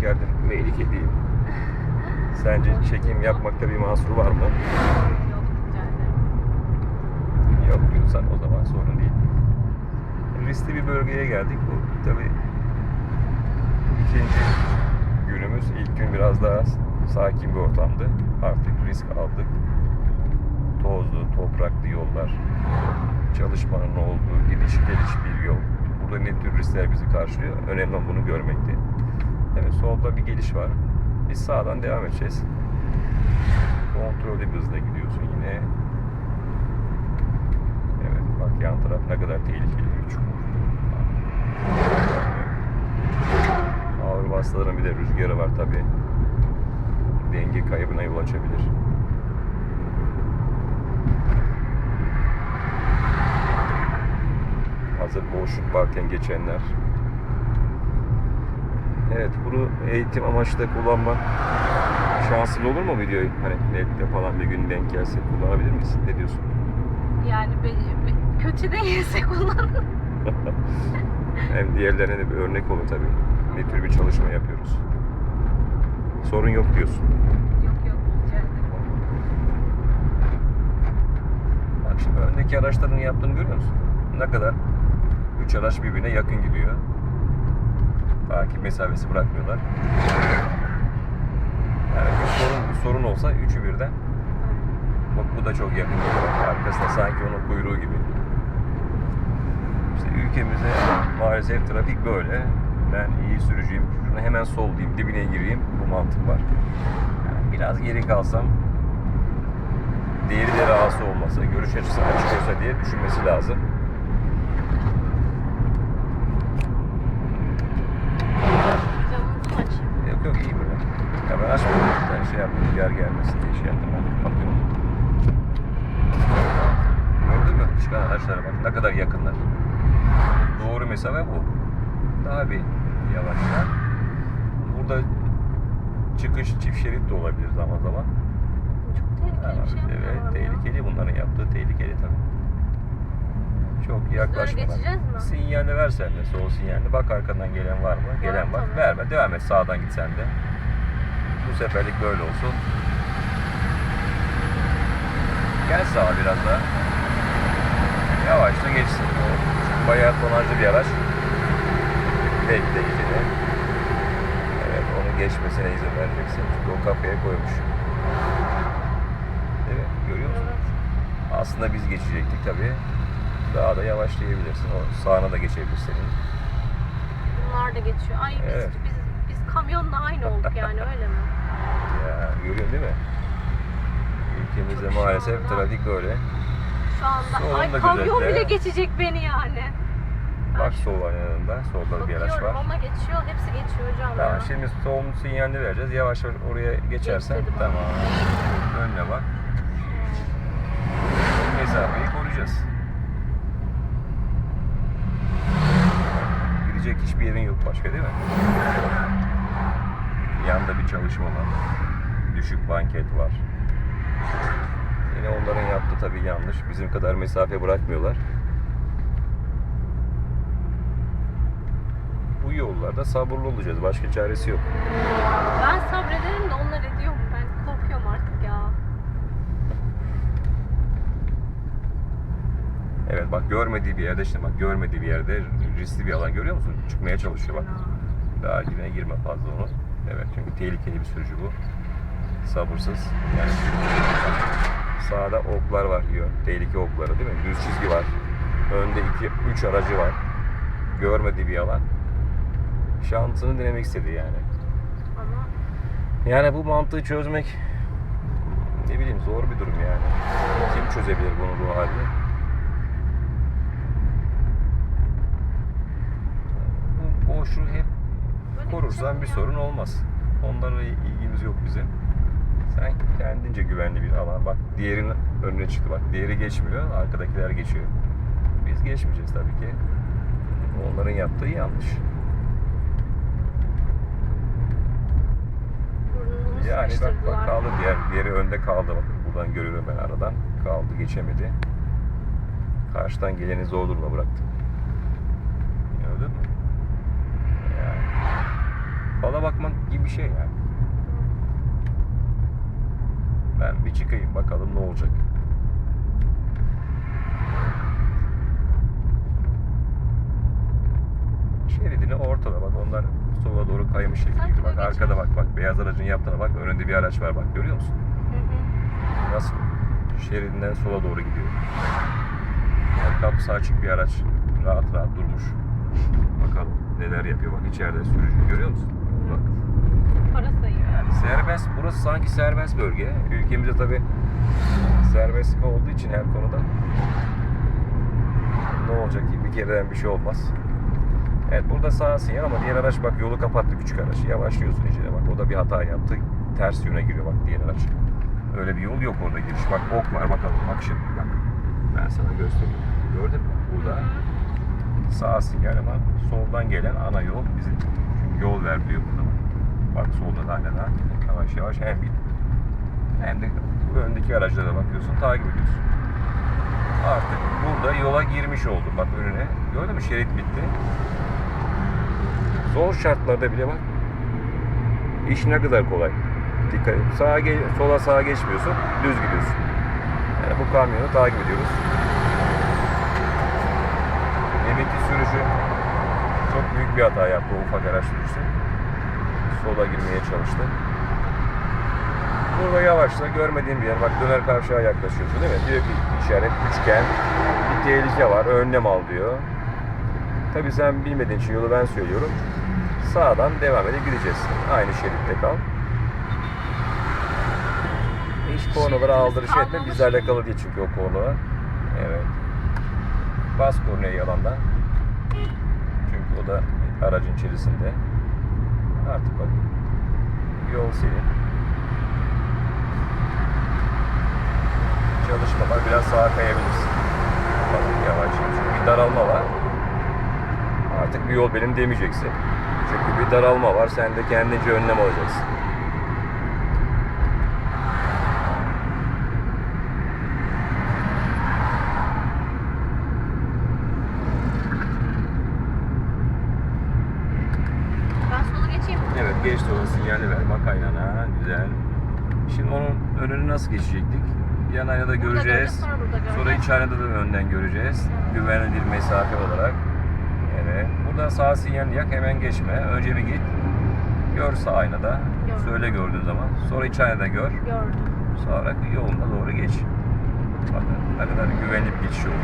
hoş geldin Melike diyeyim. Sence çekim yapmakta bir mahsur var mı? Yok diyorsan o zaman sorun değil. Riskli bir bölgeye geldik. Bu tabi ikinci günümüz. İlk gün biraz daha sakin bir ortamdı. Artık risk aldık. Tozlu, topraklı yollar. Çalışmanın olduğu gidiş geliş bir yol. Burada ne tür riskler bizi karşılıyor? Önemli olan bunu görmekti. Evet solda bir geliş var. Biz sağdan devam edeceğiz. Kontrollü bir hızla gidiyorsun yine. Evet bak yan taraf ne kadar tehlikeli bir çukur. Ağır vasıtaların bir de rüzgarı var tabi. Denge kaybına yol açabilir. Hazır boşluk varken geçenler. Evet bunu eğitim amaçlı kullanma şansın olur mu videoyu? Hani nette falan bir gün denk gelse kullanabilir misin? Ne diyorsun? Yani be, be- kötü değilse kullanın. Hem diğerlerine de bir örnek olur tabii. Ne tür bir çalışma yapıyoruz. Sorun yok diyorsun. yok yok rica. Bak şimdi öndeki araçların yaptığını görüyor musun? Ne kadar? Üç araç birbirine yakın gidiyor. Takip mesafesi bırakmıyorlar. Yani bir sorun, bir sorun olsa üçü birden. Bak bu da çok yakın. Arkasında sanki onun kuyruğu gibi. İşte ülkemizde maalesef trafik böyle. Ben iyi sürücüyüm. Şunu hemen sol diyeyim, dibine gireyim. Bu mantık var. Yani biraz geri kalsam diğeri de rahatsız olmasa, görüş açısı açık olsa diye düşünmesi lazım. Camınızı mı açayım? Yok yok iyi böyle. Ya ben açmadım. Ben şey yaptım, yer gelmesin diye şey yaptım ben. Kapatıyorum. Gördün mü? Çıkan araçlara bak. Ne kadar yakınlar. Doğru mesafe bu. Daha bir yavaşlar. Burada çıkış çift şerit de olabilir zaman zaman. Çok tehlikeli bir şey evet, tehlikeli. Bunların yaptığı tehlikeli tabii. Çok yaklaşmadan. Sinyalini ver sen de, sol sinyalini. Bak arkandan gelen var mı? Gelen var. Verme, devam et. Sağdan git sen de. Bu seferlik böyle olsun. Gel sağa biraz daha. Yavaşça geçsin. Bayağı tonajlı bir araç. Bekleyicili. Evet, onu geçmesine izin vereceksin. Çünkü o kafaya koymuş. Mi? Görüyor musun? Evet. Aslında biz geçecektik tabii. Daha da yavaşlayabilirsin. O sağına da geçebilir senin. Bunlar da geçiyor. Ay biz, Evet. biz, biz kamyonla aynı olduk yani öyle mi? Görüyorsun değil mi? Ülkemizde Çok maalesef trafik böyle. Şu anda ay kamyon bile geçecek beni yani. Bak sol yanında. Solda bir araç var. ama geçiyor. Hepsi geçiyor hocam. Tamam ya. şimdi sol sinyalini vereceğiz. Yavaş oraya geçersen Geç tamam. Önüne bak. Mesafeyi koruyacağız. Gidecek hiçbir yerin yok başka değil mi? Yanda bir çalışma var. Düşük banket var. Yine onların yaptığı tabii yanlış. Bizim kadar mesafe bırakmıyorlar. Bu yollarda sabırlı olacağız. Başka çaresi yok. Ben sabrederim de onlar ediyor. Ben korkuyorum artık ya. Evet bak görmediği bir yerde işte bak görmediği bir yerde riskli bir alan görüyor musun? Çıkmaya çalışıyor bak. Daha dibine girme fazla onu. Evet çünkü tehlikeli bir sürücü bu. Sabırsız. Yani sağda oklar var diyor. Tehlike okları değil mi? Düz çizgi var. Önde iki, üç aracı var. Görmediği bir alan. Şansını denemek istedi yani. Ama Yani bu mantığı çözmek ne bileyim zor bir durum yani. Kim çözebilir bunu bu halde? Bu boşluğu hep korursan bir gideceğim sorun olmaz. Onlarla ilgimiz yok bizim. Sen kendince güvenli bir alan. Bak diğerinin önüne çıktı bak. Diğeri geçmiyor, arkadakiler geçiyor. Biz geçmeyeceğiz tabii ki. Onların yaptığı yanlış. Yani bak, bak kaldı diğer diğeri önde kaldı bak buradan görüyorum ben aradan kaldı geçemedi. Karşıdan geleni zor duruma bıraktı. Gördün mü? Yani. Fala bakmak gibi bir şey yani. Ben bir çıkayım bakalım ne olacak. Şeridini ortada bak onlar sola doğru kaymış şekilde. Sanki Bak arkada bak bak beyaz aracın yaptığına bak önünde bir araç var bak görüyor musun? Hı hı. Nasıl? Şeridinden sola doğru gidiyor. Bak kapısı açık bir araç rahat rahat durmuş. Bakalım neler yapıyor bak içeride sürücü görüyor musun? Bak. Para sayıyor. Yani serbest, burası sanki serbest bölge. Ülkemizde tabi serbestlik olduğu için her konuda ne olacak ki bir kereden bir şey olmaz. Evet burada sağ sinyal ama diğer araç bak yolu kapattı küçük araç. Yavaşlıyorsun içine bak o da bir hata yaptı. Ters yöne giriyor bak diğer araç. Öyle bir yol yok orada giriş. Bak ok var bakalım bak şimdi bak. Ben sana göstereyim. Gördün mü? Burada sağ sinyal ama soldan gelen ana yol bizim çünkü yol vermiyor burada. Bak solda da hala yavaş yavaş hem bir hem de öndeki araçlara bakıyorsun takip ediyorsun. Artık burada yola girmiş oldum bak önüne. Gördün mü şerit bitti. Zor şartlarda bile bak. İş ne kadar kolay. Dikkat et. Sağa ge- sola sağa geçmiyorsun. Düz gidiyorsun. Yani bu kamyonu takip ediyoruz. Deminki sürücü çok büyük bir hata yaptı ufak araç sürücüsü. Sola girmeye çalıştı. Burada yavaşla görmediğin bir yer. Bak döner kavşağa yaklaşıyorsun değil mi? Diyor ki işaret üçgen. Bir tehlike var. Önlem al diyor. Tabii sen bilmediğin için yolu ben söylüyorum. Sağdan devam edip gideceğiz. Aynı şeritte kal. Hiç kornalara aldırış etme. Bizle alakalı değil çünkü o kornalar. Evet. Bas kornaya yalandan. Çünkü o da aracın içerisinde. Artık bak. Yol senin. Çalışma var. Biraz sağa kayabilirsin. Bak yavaş. Çünkü bir daralma var. Artık bir yol benim demeyeceksin. Çünkü bir daralma var. Sen de kendince önlem alacaksın. Ben sola geçeyim. Evet geç sola sinyali ver. Bak aynana. Güzel. Şimdi onun önünü nasıl geçecektik? Yan aynada göreceğiz. göreceğiz, sonra burada göreceğiz. Sonra iç aynada da önden göreceğiz. Güvenli bir mesafe olarak. Evet. Burada sağ sinyal yak hemen geçme. Önce bir git. Gör sağ aynada. Gördüm. Söyle gördüğün zaman. Sonra iç aynada gör. Gördüm. Sonra yoluna doğru geç. Bakın ne kadar güvenli bir geçiş oldu.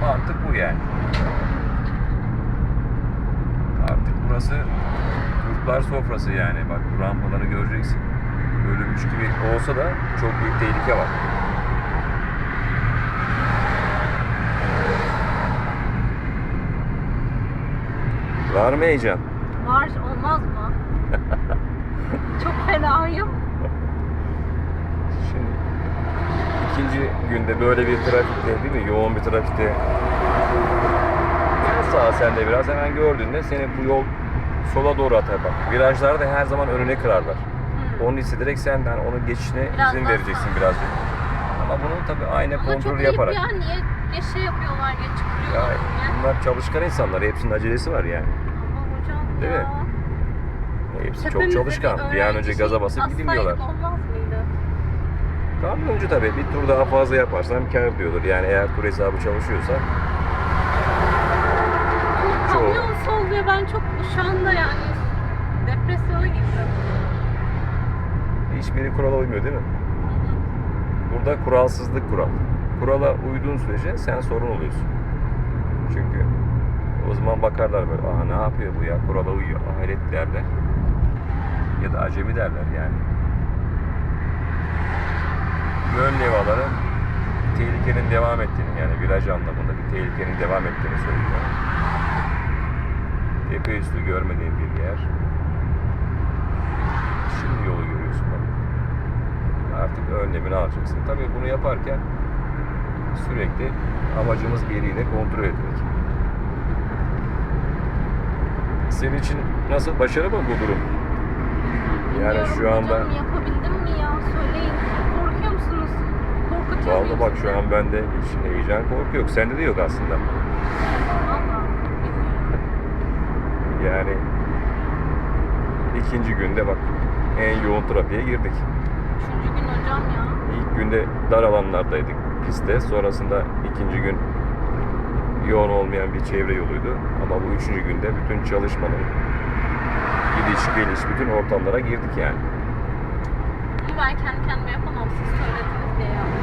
Mantık bu yani. Artık burası Türkler sofrası yani. Bak bu rampaları göreceksin. Ölümüş gibi olsa da çok büyük tehlike var. Var mı heyecan? Var olmaz mı? Çok fenayım. Şimdi ikinci günde böyle bir trafikte değil mi? Yoğun bir trafikte sağa sen de biraz hemen gördüğünde seni bu yol sola doğru atar bak. Virajlarda her zaman önüne kırarlar. Hı. Onun hissederek sen de hani onun geçişine Biraz izin daha vereceksin birazcık. Ama bunu tabii ayna Ama çok kontrolü ayıp yaparak. ya. Niye geç şey yapıyorlar, Ya çıkıyorlar? Ya. bunlar çalışkan insanlar. Hepsinin acelesi var yani. Ama hocam Değil ya. mi? Hepsi çok çalışkan. Bir an öğrenci önce şey gaza basıp gidin diyorlar. atsaydık olmaz mıydı? Kamyoncu tabii bir tur daha fazla yaparsan kar diyordur. Yani eğer tur hesabı çalışıyorsa Ama kamyon solluyor. Ben çok şu anda yani depresyona girdim. Hiçbiri kurala uymuyor değil mi? Burada kuralsızlık kural. Kurala uyduğun sürece sen sorun oluyorsun. Çünkü o zaman bakarlar böyle, aha ne yapıyor bu ya, kurala uyuyor, hayret derler. Ya da acemi derler yani. Yön levhaları tehlikenin devam ettiğini yani viraj anlamında bir tehlikenin devam ettiğini söylüyor. Tepe üstü görmediğin bir yer. Şimdi yolu artık önlemini alacaksın. Tabii bunu yaparken sürekli amacımız bir kontrol etmek. Senin için nasıl başarı mı bu durum? Yani Bilmiyorum şu anda hocam, yapabildim mi ya? Söyleyin. Korkuyor musunuz? Korkutuyor vallahi muyum bak sizi? şu an bende hiç heyecan korku yok. Sende de yok aslında. Vallahi bilmiyorum. Yani ikinci günde bak en yoğun trafiğe girdik. Üçüncü gün hocam ya. İlk günde dar alanlardaydık pistte. Sonrasında ikinci gün yoğun olmayan bir çevre yoluydu. Ama bu üçüncü günde bütün çalışmanın gidiş geliş bütün ortamlara girdik yani. İyi ben kendi kendime yapamam. Siz söylediniz diye yaptım.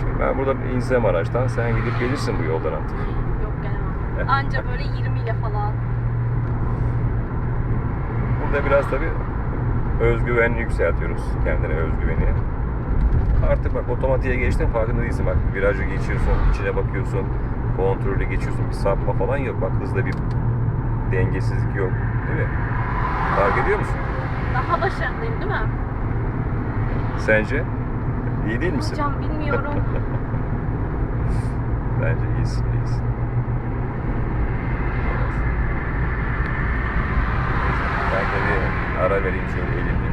Şimdi ben burada bir insem araçtan sen gidip gelirsin bu yoldan artık. Yok gelemem. Anca böyle 20 ile falan. Burada biraz tabii özgüven yükseltiyoruz. Kendine özgüveni. Artık bak otomatiğe geçtin farkında değilsin. Bak virajı geçiyorsun, içine bakıyorsun, kontrolü geçiyorsun. Bir sapma falan yok. Bak hızda bir dengesizlik yok. Değil mi? Fark ediyor musun? Daha başarılıyım değil mi? Sence? İyi değil misin? Hocam bilmiyorum. Bence iyisin, iyisin. Ben de bir ara vereyim şöyle elim dinlensin.